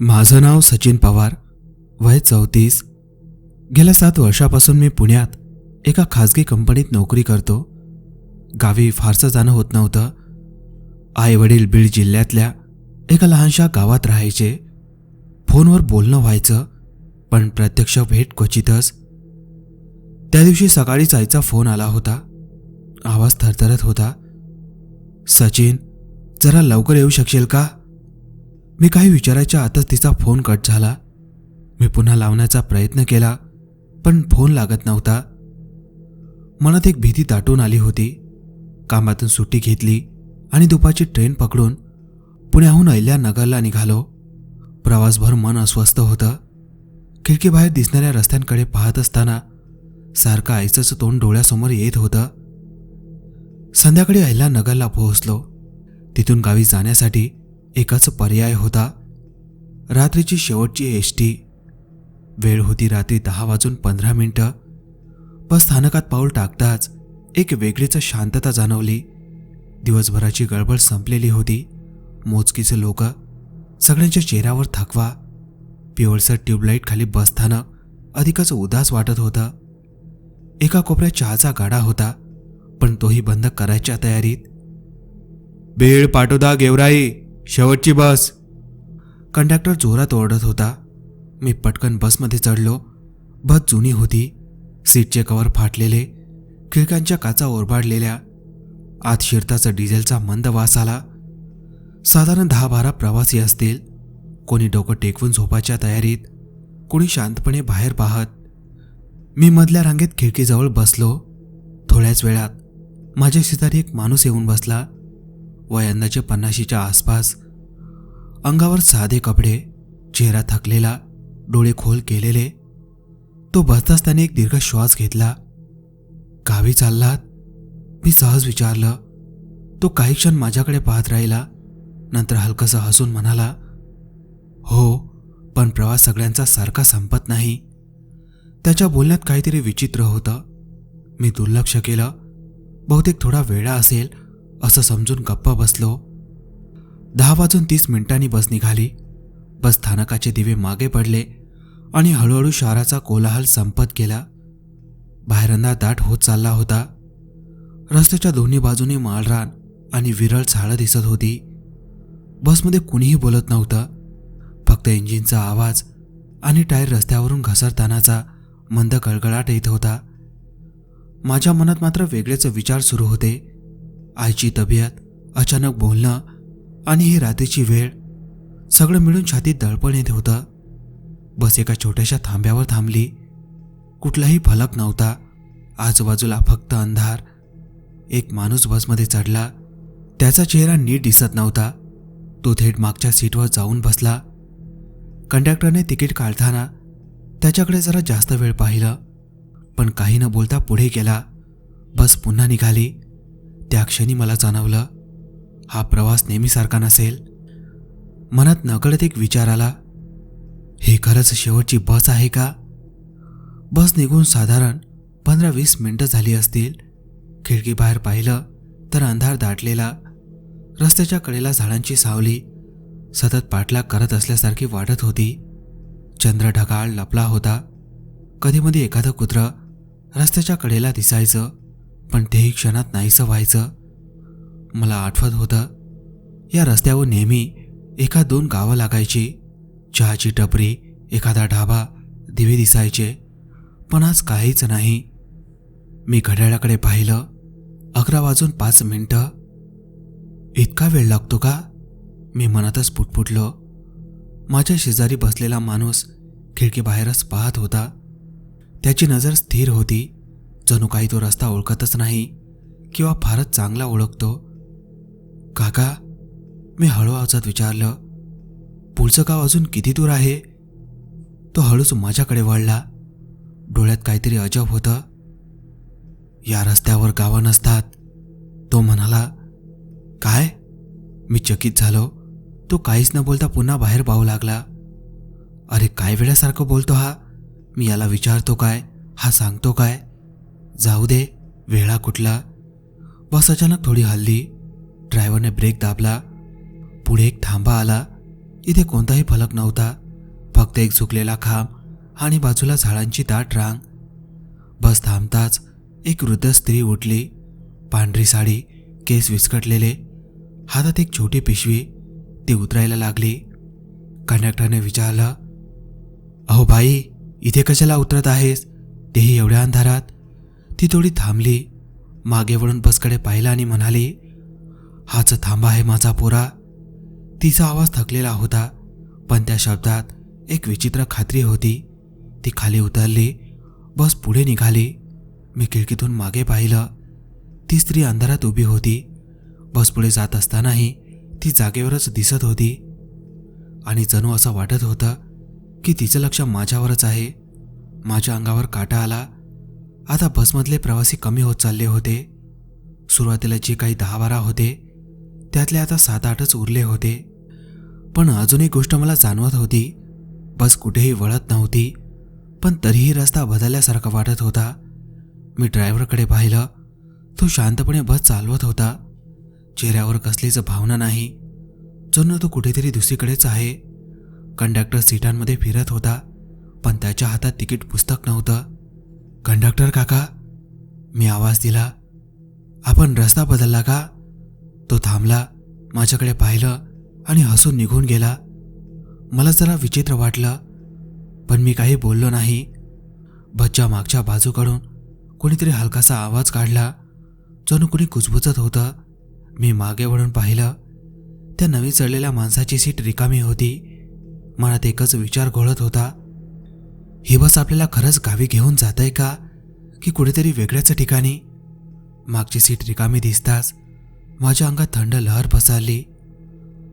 माझं नाव सचिन पवार वय चौतीस. गेल्या सात वर्षापासून मी पुण्यात एका खाजगी कंपनीत नोकरी करतो. गावी फारसं जाणं होत नव्हतं. आई वडील बीड जिल्ह्यातल्या एका लहानशा गावात राहायचे. फोनवर बोलणं व्हायचं पण प्रत्यक्ष भेट क्वचितच त्या दिवशी सकाळीच आईचा फोन आला होता. आवाज थरथरत होता. सचिन जरा लवकर येऊ शकशील का? मी काही विचारायच्या आतच तिचा फोन कट झाला. मी पुन्हा लावण्याचा प्रयत्न केला पण फोन लागत नव्हता. मनात एक भीती दाटून आली होती. कामातून सुट्टी घेतली आणि दुपारची ट्रेन पकडून पुण्याहून अहिल्यानगरला निघालो. प्रवासभर मन अस्वस्थ होतं. खिडकीबाहेर दिसणाऱ्या रस्त्यांकडे पाहत असताना सारखं आईचंच तोंड डोळ्यासमोर येत होतं. संध्याकाळी अहिल्यानगरला पोहोचलो. तिथून गावी जाण्यासाठी एकच पर्याय होता. रात्रीची शेवटची एस टी वेळ होती रात्री दहा वाजून पंधरा मिनटं. बस स्थानकात पाऊल टाकताच एक वेगळीच शांतता जाणवली. दिवसभराची गडबड संपलेली होती. मोजकीचे लोक सगळ्यांच्या चेहऱ्यावर थकवा. पिवळसर ट्यूबलाईट खाली बसस्थानक अधिकच उदास वाटत होतं. एका कोपऱ्यात चहाचा गाडा होता पण तोही बंद करायच्या तयारीत. बेळ पाटोदा गेवराई. शेवटची बस. कंडक्टर जोरात ओरडत होता. मी पटकन बसमध्ये चढलो. बस जुनी होती. सीटचे कवर फाटलेले. खिडक्यांच्या काचा ओरबाडलेल्या. आत शिरताचा डिझेलचा मंद वास आला. साधारण दहा बारा प्रवासी असतील. कोणी डोकं टेकवून झोपाच्या तयारीत. कोणी शांतपणे बाहेर पाहत. मी मधल्या रांगेत खिडकीजवळ बसलो. थोड्याच वेळात माझ्या शेजारी एक माणूस येऊन बसला. वय पन्नाशीच्या आसपास अंगावर साधे कपडे चेहरा थकलेला डोळे खोल केलेले. तो बसताच त्याने एक दीर्घ श्वास घेतला. गावी चाललात. मी सहज विचारलं तो काही क्षण माझ्याकडे पाहत राहिला. नंतर हलकसं हसून म्हणाला हो पण प्रवास सगळ्यांचा सारखा संपत नाही. त्याच्या बोलण्यात काहीतरी विचित्र होतं. मी दुर्लक्ष केलं. बहुतेक थोडा वेळा असेल असं समजून गप्पा बसलो. दहा वाजून तीस मिनिटांनी बस निघाली. बस स्थानकाचे दिवे मागे पडले आणि हळूहळू शहराचा कोलाहल संपत गेला. बाहेरंदा दाट होत चालला होता. रस्त्याच्या दोन्ही बाजूने माळरान आणि विरळ झाडं दिसत होती. बसमध्ये कुणीही बोलत नव्हतं. फक्त इंजिनचा आवाज आणि टायर रस्त्यावरून घसरतानाचा मंद गळगळाट येत होता. माझ्या मनात मात्र वेगळेच विचार सुरू होते. आईची तब्येत अचानक बोलणं आणि ही रात्रीची वेळ सगळं मिळून छातीत दळपण येत होतं. बस एका छोट्याशा थांब्यावर थांबली. कुठलाही फलक नव्हता. आजूबाजूला फक्त अंधार. एक माणूस बसमध्ये चढला. त्याचा चेहरा नीट दिसत नव्हता. तो थेट मागच्या सीटवर जाऊन बसला. कंडक्टरने तिकीट काढताना त्याच्याकडे जरा जास्त वेळ पाहिलं. पण काही न बोलता पुढे गेला. बस पुन्हा निघाली. त्या क्षणी मला जाणवलं हा प्रवास नेहमीसारखा नसेल. मनात नकळत एक विचार आला. हे खरंच शेवटची बस आहे का? बस निघून साधारण पंधरा वीस मिनिटं झाली असतील. खिडकीबाहेर पाहिलं तर अंधार दाटलेला. रस्त्याच्या कडेला झाडांची सावली. सतत पाठलाग करत असल्यासारखी वाटत होती. चंद्र ढगाळ लपला होता. कधीमधी एखादं कुत्रं रस्त्याच्या कडेला दिसायचं पण तेही क्षणात नाहीसं व्हायचं. मला आठवत होतं या रस्त्यावर नेहमी एका दोन गावं लागायची. चहाची टपरी एखादा ढाबा दिवे दिसायचे पण आज काहीच नाही. मी घड्याळाकडे पाहिलं अकरा वाजून पाच मिनटं. इतका वेळ लागतो का? मी मनातच पुटपुटलो. माझ्या शेजारी बसलेला माणूस खिडकीबाहेरच पाहत होता. त्याची नजर स्थिर होती. जणू काही तो रस्ता ओळखतच नाही किंवा फारच चांगला ओळखतो. काका मी हळू आवाजात विचारलं पुढचं गाव अजून किती दूर आहे? तो हळूच माझ्याकडे वळला. डोळ्यात काहीतरी अजब होतं. या रस्त्यावर गावं नसतात तो म्हणाला. काय? मी चकित झालो. तो काहीच न बोलता पुन्हा बाहेर पाहू लागला. अरे काय वेळासारखं बोलतो हा? मी याला विचारतो काय? हा सांगतो काय? जाऊ दे वेळा कुठला? बस अचानक थोडी हल्ली. ड्रायव्हरने ब्रेक दाबला. पुढे एक थांबा आला. इथे कोणताही फलक नव्हता. फक्त एक झुकलेला खांब आणि बाजूला झाडांची दाट रांग. बस थांबताच एक वृद्ध स्त्री उठली. पांढरी साडी केस विस्कटलेले. हातात एक छोटी पिशवी. ती उतरायला लागली. कंडक्टरने विचारलं अहो बाई इथे कशाला उतरत आहेस? तेही एवढ्या अंधारात. ती थोडी थांबली मागे वळून बसकडे पाहिलं आणि म्हणाली हाच थांबा आहे माझा पोरा. तिचा आवाज थकलेला होता पण त्या शब्दात एक विचित्र खात्री होती. ती खाली उतरली बस पुढे निघाली. मी खिडकीतून मागे पाहिलं. ती स्त्री अंधारात उभी होती. बस पुढे जात असतानाही ती जागेवरच दिसत होती. आणि जणू असं वाटत होतं की तिचं लक्ष माझ्यावरच आहे. माझ्या अंगावर काटा आला. आता बसमधले प्रवासी कमी होत चालले होते. सुरुवातीला जे काही दहा बारा होते त्यातले आता सात आठच उरले होते. पण अजून एक गोष्ट मला जाणवत होती. बस कुठेही वळत नव्हती पण तरीही रस्ता बदलल्यासारखा वाटत होता. मी ड्रायव्हरकडे पाहिलं. तो शांतपणे बस चालवत होता. चेहऱ्यावर कसलीच भावना नाही. जणू तो कुठेतरी दुसरीकडेच आहे. कंडक्टर सीटांमध्ये फिरत होता पण त्याच्या हातात तिकीट पुस्तक नव्हतं. कंडक्टर काका मी आवाज दिला आपण रस्ता बदलला का? तो थांबला माझ्याकडे पाहिलं आणि हसून निघून गेला. मला जरा विचित्र वाटलं पण मी काही बोललो नाही. बच्चा मागच्या बाजूकडून कोणीतरी हलकासा आवाज काढला जणू कुणी कुजबुजत होतं. मी मागे वळून पाहिलं त्या नवीन चढलेल्या माणसाची सीट रिकामी होती. मनात एकच विचार घोळत होता ही बस आपल्याला खरंच गावी घेऊन जात आहे का की कुठेतरी वेगळ्याच ठिकाणी? मागची सीट रिकामी दिसताच माझ्या अंगात थंड लहर पसरली.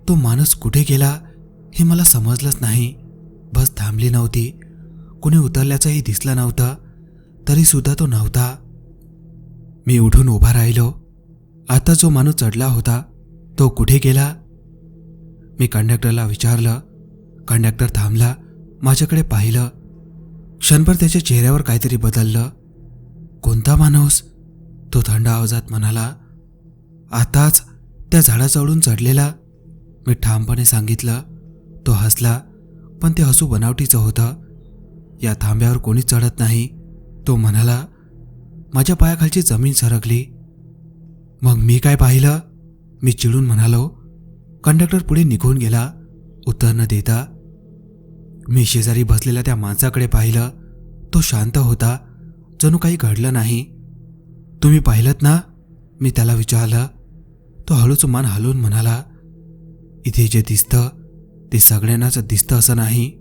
तो माणूस कुठे गेला हे मला समजलंच नाही. बस थांबली नव्हती. कुणी उतरल्याचंही दिसलं नव्हतं तरी सुद्धा तो नव्हता. मी उठून उभा राहिलो. आता जो माणूस चढला होता तो कुठे गेला? मी कंडक्टरला विचारलं. कंडक्टर थांबला माझ्याकडे पाहिलं. क्षणभर त्याच्या चेहऱ्यावर काहीतरी बदललं. कोणता माणूस? तो थंड आवाजात म्हणाला. आताच त्या झाडाजवळून चढलेला मी ठामपणे सांगितलं. तो हसला पण ते हसू बनावटीचं होतं. या थांब्यावर कोणीच चढत नाही तो म्हणाला. माझ्या पायाखालची जमीन सरकली. मग मी काय पाहिलं? मी चिडून म्हणालो कंडक्टर पुढे निघून गेला उत्तर न देता. मी शेजारी बसलेल्या त्या माणसाकडे पाहिलं. तो शांत होता जणू काही घडलं नाही. तुम्ही पाहिलं ना? मी त्याला विचारलं. तो हळूच मान हलवून म्हणाला इथे जे दिसतं ते सगळ्यांनाच दिसतं असं नाही.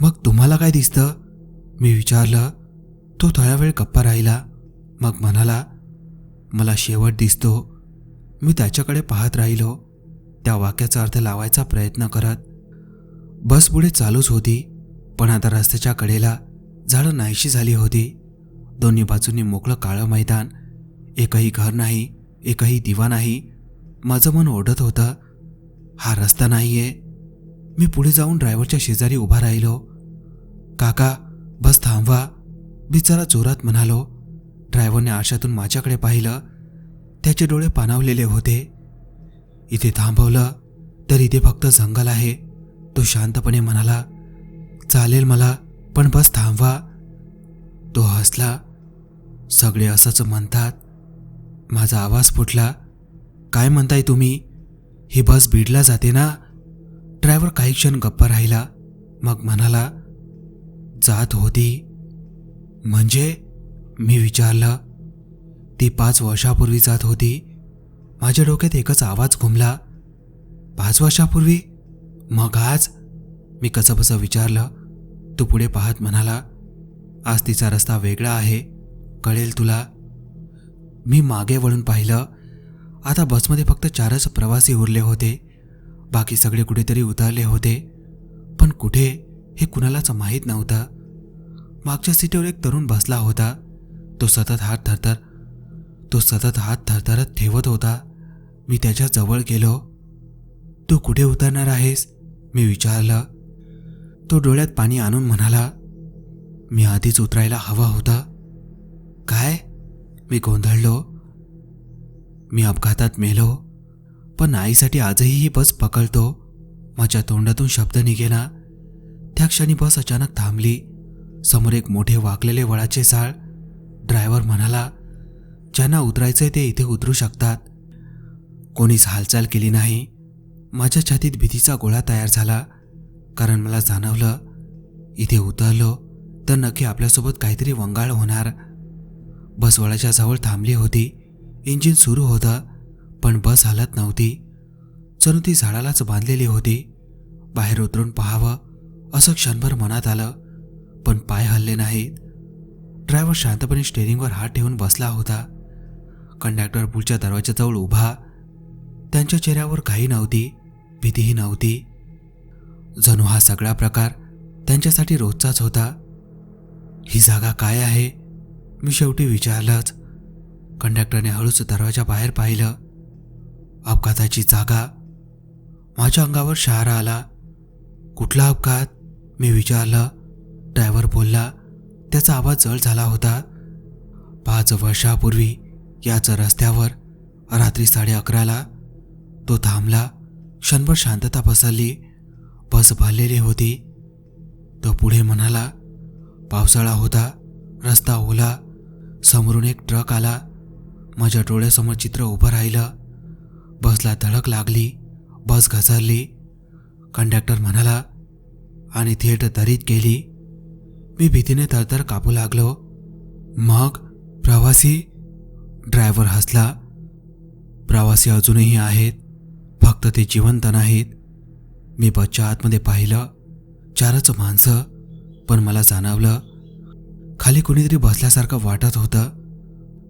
मग तुम्हाला काय दिसतं? मी विचारलं. तो थोडा वेळ गप्पा राहिला मग म्हणाला मला शेवट दिसतो. मी त्याच्याकडे पाहत राहिलो. त्या वाक्याचा अर्थ लावायचा प्रयत्न करत. बस पुढे चालूच होती पण आता रस्त्याच्या कडेला झाडं नाहीशी झाली होती. दोन्ही बाजूंनी मोकळं काळं मैदान. एकही घर नाही एकही दिवा नाही. माझं मन ओढत होतं. हा रस्ता नाहीये. मी पुढे जाऊन ड्रायव्हरच्या शेजारी उभा राहिलो. काका बस थांबवा बिचारा जोरात म्हणालो. ड्रायव्हरने आरशातून माझ्याकडे पाहिलं त्याचे डोळे पाणावलेले होते. इथे थांबवलं तर इथे फक्त जंगल आहे. तो शांतपणे म्हणाला चालेल मला पण बस थांबवा. तो हसला. सगळे असंच म्हणतात. माझा आवाज फुटला. काय म्हणताय तुम्ही? ही बस बीडला जाते ना? ड्रायव्हर काही क्षण गप्पा राहिला. मग म्हणाला जात होती. म्हणजे? मी विचारलं. ती पाच वर्षापूर्वी जात होती. माझ्या डोक्यात एकच आवाज घुमला. पाच वर्षापूर्वी? मग आज? मी कसंबसं विचारलं. तू पुढे पाहत म्हणाला आज तिचा रस्ता वेगळा आहे. कळेल तुला. मी मागे वळून पाहिलं. आता बसमध्ये फक्त चारच प्रवासी उरले होते. बाकी सगळे कुठेतरी उतरले होते. पण कुठे हे कुणालाच माहीत नव्हतं. मागच्या सीटेवर एक तरुण बसला होता. तो सतत हात थरथर तो सतत हात थरथरत ठेवत होता. मी त्याच्याजवळ गेलो. तू कुठे उतरणार आहेस? मी विचारलं. तो डोळ्यात पाणी आणून म्हणाला मी आधीच उतरायला हवा होता. काय? मी गोंधळलो. मी अपघातात मेलो. पण आईसाठी आजही ही बस पकडतो. माझ्या तोंडातून शब्द निघेना. त्या क्षणी बस अचानक थांबली. समोर एक मोठे वाकलेले वळाचे झाड ड्रायव्हर म्हणाला ज्यांना उतरायचंय ते इथे उतरू शकतात. कोणीच हालचाल केली नाही. माझ्या छातीत भीतीचा गोळा तयार झाला. कारण मला जाणवलं इथे उतरलो तर नक्की आपल्यासोबत काहीतरी वंगाळ होणार. बस वळाच्या जवळ थांबली होती. इंजिन सुरू होतं पण बस हलत नव्हती. जणू ती झाडालाच बांधलेली होती. बाहेर उतरून पाहावं असं क्षणभर मनात आलं. पण पाय हल्ले नाहीत. ड्रायव्हर शांतपणे स्टेरिंगवर हात ठेवून बसला होता. कंडक्टर पुढच्या दरवाजाजवळ उभा. त्यांच्या चेहऱ्यावर काही नव्हती भीतीही नव्हती. जणू हा सगळा प्रकार त्यांच्यासाठी रोजचाच होता. ही जागा काय आहे? मी शेवटी विचारलंच. कंडक्टरने हळूच दरवाजा बाहेर पाहिलं. अपघाताची जागा. माझ्या अंगावर शहारा आला. कुठला अपघात? मी विचारलं. ड्रायव्हर बोलला त्याचा आवाज जळ झाला होता. पाच वर्षापूर्वी याच रस्त्यावर रात्री साडे अकराला तो थांबला. क्षणभर शांतता पसरली. बस भरलेली होती. तो पुढे म्हणाला पावसाळा होता. रस्ता ओला. समोरून एक ट्रक आला. माझ्या डोळ्यासमोर चित्र उभं राहिलं. बसला धडक लागली. बस घसरली. कंडक्टर म्हणाला आणि थेट दरीत गेली. मी भीतीने तरतर कापू लागलो. मग प्रवासी ड्रायव्हर हसला. प्रवासी अजूनही आहेत फक्त ते जिवंत नाहीत. मी बसच्या आतमध्ये पाहिलं. चारच माणसं पण मला जाणवलं खाली कोणीतरी बसल्यासारखं वाटत होतं.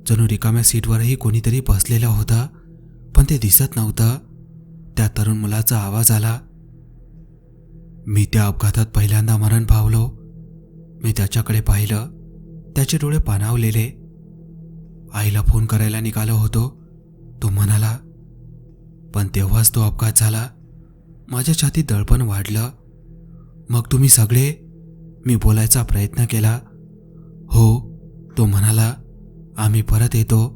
जणू रिकाम्या सीटवरही कोणीतरी बसलेलं होतं पण ते दिसत नव्हतं. त्या तरुण मुलाचा आवाज आला. मी त्या अपघातात पहिल्यांदा मरण पावलो. मी त्याच्याकडे पाहिलं. त्याचे डोळे पाणावलेले. आईला फोन करायला निघालो होतो. तो म्हणाला पण तेव्हाच तो अपघात झाला. माझ्या छातीत दळपण वाढलं. मग तुम्ही सगळे मी बोलायचा प्रयत्न केला. हो तो म्हणाला आम्ही परत येतो.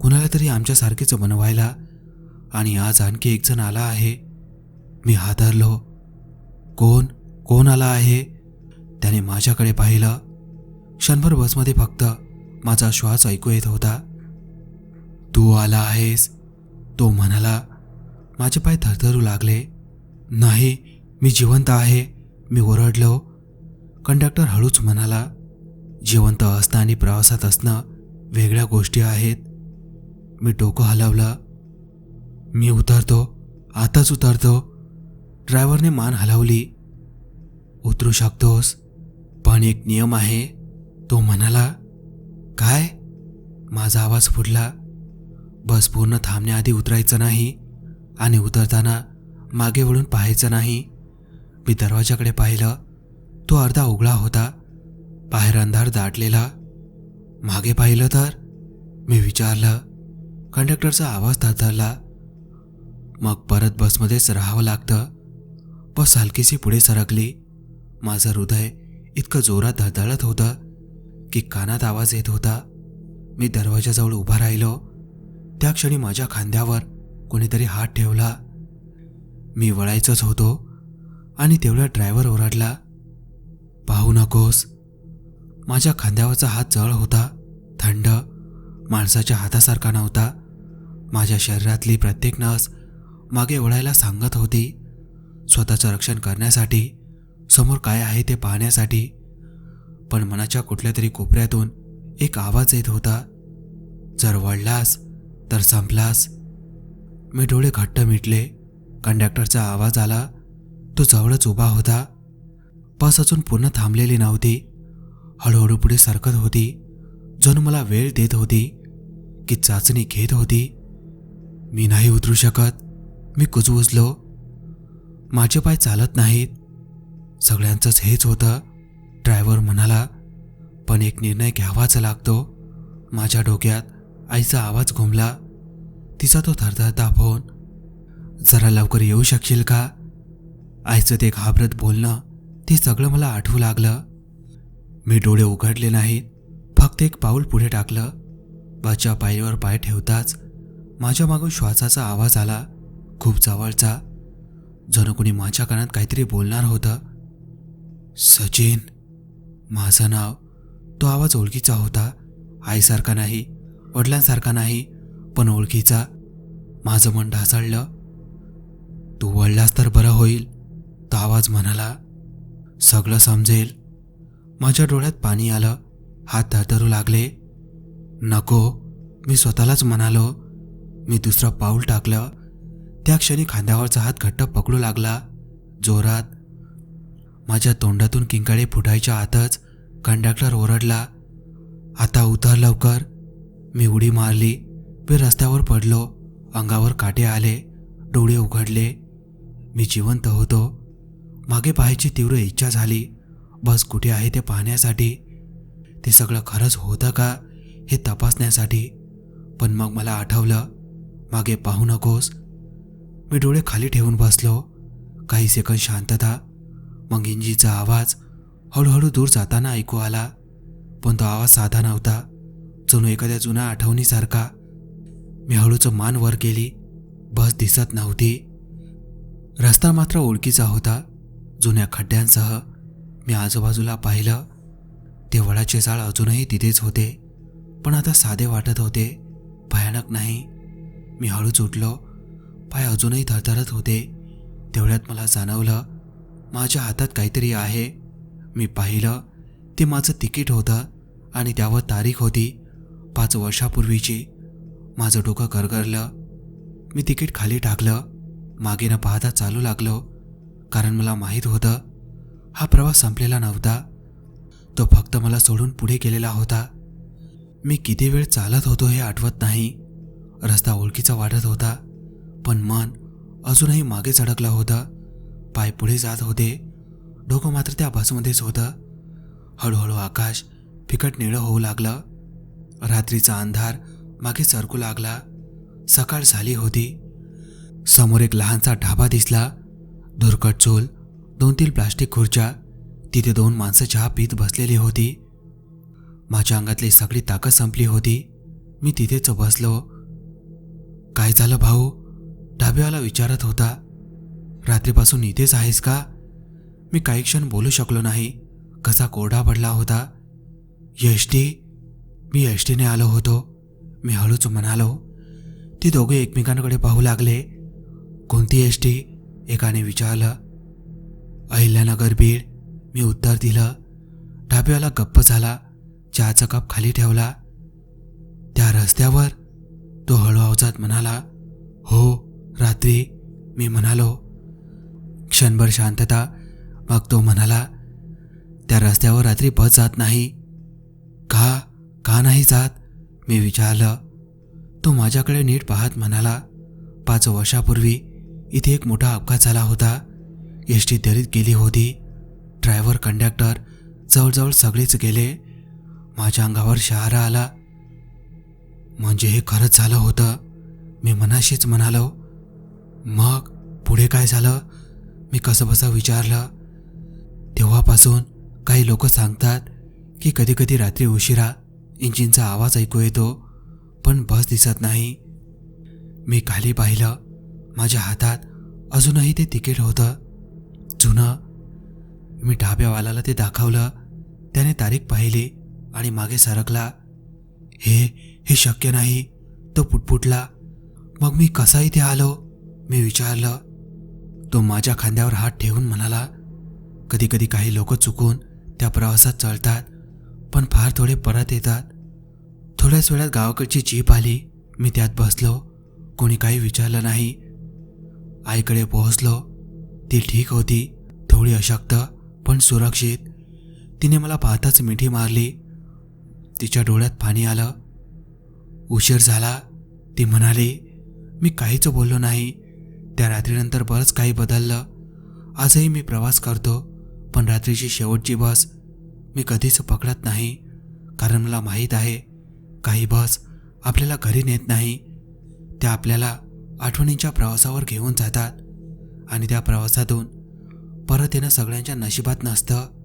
कुणाला तरी आमच्यासारखेच बनवायला. आणि आज आणखी एक जण आला आहे. मी हादरलो. कोण? कोण आला आहे? त्याने माझ्याकडे पाहिलं. क्षणभर बसमध्ये फक्त माझा श्वास ऐकू येत होता. तू आला आहेस? तो म्हणाला. माझे पाय थरथरू लागले. नाही मी जिवंत आहे. मी ओरडलो. कंडक्टर हळूच म्हणाला. जिवंत असणं आणि प्रवासात असणं वेगळ्या गोष्टी आहेत. मी डोकं हलवलं. मी उतरतो. आताच उतरतो. ड्रायव्हरने मान हलवली. उतरू शकतोस? पण एक नियम आहे. तो म्हणाला काय? माझा आवाज फुटला. बस पूर्ण थांबण्याआधी उतरायचं नाही आणि उतरताना मागे वळून पाहायचं नाही. मी दरवाजाकडे पाहिलं. तो अर्धा उघडा होता. बाहेर अंधार दाटलेला. मागे पाहिलं तर मी विचारलं. कंडक्टरचा आवाज थरथरला. मग परत बसमध्येच राहावं लागतं. बस हलकीशी पुढे सरकली. माझं हृदय इतकं जोरात धडधडत होतं की कानात आवाज येत होता. मी दरवाजाजवळ उभा राहिलो. त्या क्षणी माझ्या खांद्यावर कोणीतरी हात ठेवला. मी वळायचंच होतो आणि तेवढा ड्रायव्हर ओरडला पाहू नकोस. माझ्या खांद्यावरचा हात जळ होता थंड माणसाच्या हातासारखा नव्हता. माझ्या शरीरातली प्रत्येक नस मागे वळायला सांगत होती. स्वतःचं रक्षण करण्यासाठी समोर काय आहे ते पाहण्यासाठी. पण मनाच्या कुठल्या तरी कोपऱ्यातून एक आवाज येत होता. जर वळलास तर संपलास. मी डोळे घट्ट मिटले. कंडक्टरचा आवाज आला. तो जवळच उभा होता. बस अजून पूर्ण थांबलेली नव्हती. हळूहळू पुढे सरकत होती. जणू मला वेळ देत होती. की चाचणी घेत होती. मी नाही उतरू शकत. मी कुजबुजलो. माझे पाय चालत नाहीत. सगळ्यांचंच हेच होतं. ड्रायव्हर म्हणाला पण एक निर्णय घ्यावाच लागतो. माझ्या डोक्यात आईचा आवाज घुमला. तिचा तो थरथरता फोन. जरा लवकर येऊ शकशील का? आईचं ते घाबरत बोलणं ते सगळं मला आठवू लागलं. मी डोळे उघडले नाहीत फक्त एक पाऊल पुढे टाकलं. बाच्या पायरीवर पाय ठेवताच माझ्या मागून श्वासाचा आवाज आला खूप जवळचा. जणू कोणी माझ्या कानात काहीतरी बोलणार होतं. सचिन माझं नाव. तो आवाज ओळखीचा होता. आईसारखा नाही वडिलांसारखा नाही पण ओळखीचा. माझं मन ढासळलं. तू वळलास तर बरं होईल तो आवाज म्हणाला. सगळं समजेल. माझ्या डोळ्यात पाणी आलं. हात धडधरू लागले. नको मी स्वतःलाच म्हणालो. मी दुसरं पाऊल टाकलं. त्या क्षणी खांद्यावरचा हात घट्ट पकडू लागला. जोरात माझ्या तोंडातून किंकाळे फुटायच्या आतच कंडक्टर ओरडला आता उतर लवकर. मी उडी मारली मी रस्त्यावर पडलो अंगावर काटे आले डोळे उघडले. मी जिवंत होतो. मागे पाहायची तीव्र इच्छा झाली बस कुठे आहे ते पाहण्यासाठी. ते सगळं खरंच होतं का हे तपासण्यासाठी. पण मग मला आठवलं मागे पाहू नकोस. मी डोळे खाली ठेवून बसलो. काही सेकंद शांतता मग आवाज हळूहळू दूर जाताना ऐकू आला. पण तो आवाज साधा नव्हता. जणू एखाद्या जुन्या आठवणीसारखा. मी हळूचं मान वर केली. बस दिसत नव्हती. रस्ता मात्र ओळखीचा होता. जुन्या खड्ड्यांसह मी आजूबाजूला पाहिलं. ते वडाचे झाड अजूनही तिथेच होते. पण आता साधे वाटत होते. भयानक नाही. मी हळूच उठलो. पाय अजूनही थरथरत होते. तेवढ्यात मला जाणवलं माझ्या हातात काहीतरी आहे. मी पाहिलं ते माझं तिकीट होतं आणि त्यावर तारीख होती पाच वर्षापूर्वीची. माझं डोकं गरगरलं. मी तिकीट खाली टाकलं. मागे न पाहता चालू लागलो कारण मला माहीत होतं हा प्रवास संपलेला नव्हता. तो फक्त मला सोडून पुढे गेलेला होता. मी किती वेळ चालत होतो हे आठवत नाही. रस्ता ओळखीचा वाढत होता पण मन अजूनही मागेच अडकलं होतं. पाय पुढे जात होते. डोकं मात्र त्या बसमध्येच होतं. हळूहळू आकाश फिकट निळं होऊ लागलं. रात्रीचा अंधार मागे सरकू लागला. सकाळ झाली होती. समोर एक लहानसा ढाबा दिसला. धुरकट चूल दोन तीन प्लास्टिक खुर्च्या तिथे दोन माणसं चहा पीत बसलेली होती. माझ्या अंगातली सगळी ताकद संपली होती. मी तिथेच बसलो. काय झालं भाऊ? ढाब्यावाला विचारत होता. रात्रीपासून इथेच आहेस का? मी काही क्षण बोलू शकलो नाही. कसा कोरडा पडला होता. यष्टी मी यष्टीने आलो होतो. मी हळूच म्हणालो ते दोघे एकमेकांकडे पाहू लागले. कोणती एस एकाने विचारलं. अहिल्यानगर बीड मी उत्तर दिलं. ढाब्याला गप्प झाला. चहाचा कप खाली ठेवला. त्या रस्त्यावर तो हळू आवाजात म्हणाला हो रात्री मी म्हणालो. क्षणभर शांतता. मग तो म्हणाला त्या रस्त्यावर रात्री बस जात नाही. का? का नाही जात? मी विचारलं. तो माझ्याकडे नीट पाहत म्हणाला पाच वर्षापूर्वी इथे एक मोठा अपघात झाला होता. एस टी दरीत गेली होती. ड्रायव्हर कंडक्टर जवळजवळ सगळेच गेले. माझ्या अंगावर शहारा आला. म्हणजे हे खरंच झालं होतं? मी मनाशीच म्हणालो. मग पुढे काय झालं? मी कसंबसा विचारलं. तेव्हापासून काही लोक सांगतात की कधीकधी रात्री उशिरा इंजिनचा आवाज ऐकू येतो पण बस दिसत नाही. मी खाली पाहिलं. माझ्या हातात अजूनही ते तिकीट होतं. जुनं. मी ढाब्यावाल्याला ते दाखवलं. त्याने तारीख पाहिली आणि मागे सरकला. हे हे शक्य नाही. तो पुटपुटला. मग मी कसा इथे आलो? मी विचारलं. तो माझ्या खांद्यावर हात ठेवून म्हणाला कधी कधी काही लोक चुकून त्या प्रवासात चळतात पण फार थोडे परत येतात. थोड्याच वेळात गावाकडची जीप आली. मी त्यात बसलो. कोणी काही विचारलं नाही. आईकडे पोहोचलो. ती ठीक होती. थोडी अशक्त पण सुरक्षित. तिने मला पाहताच मिठी मारली. तिच्या डोळ्यात पाणी आलं. उशीर झाला. ती म्हणाली मी काहीच बोललो नाही. त्या रात्रीनंतर बरंच काही बदललं. आजही मी प्रवास करतो पण रात्रीची शेवटची बस मी कधीच पकडत नाही. कारण मला माहीत आहे काही बस आपल्याला घरी नेत नाही. त्या आपल्याला आठवणींच्या प्रवासावर घेऊन जातात. आणि त्या प्रवासातून परत येणं सगळ्यांच्या नशिबात नसतं.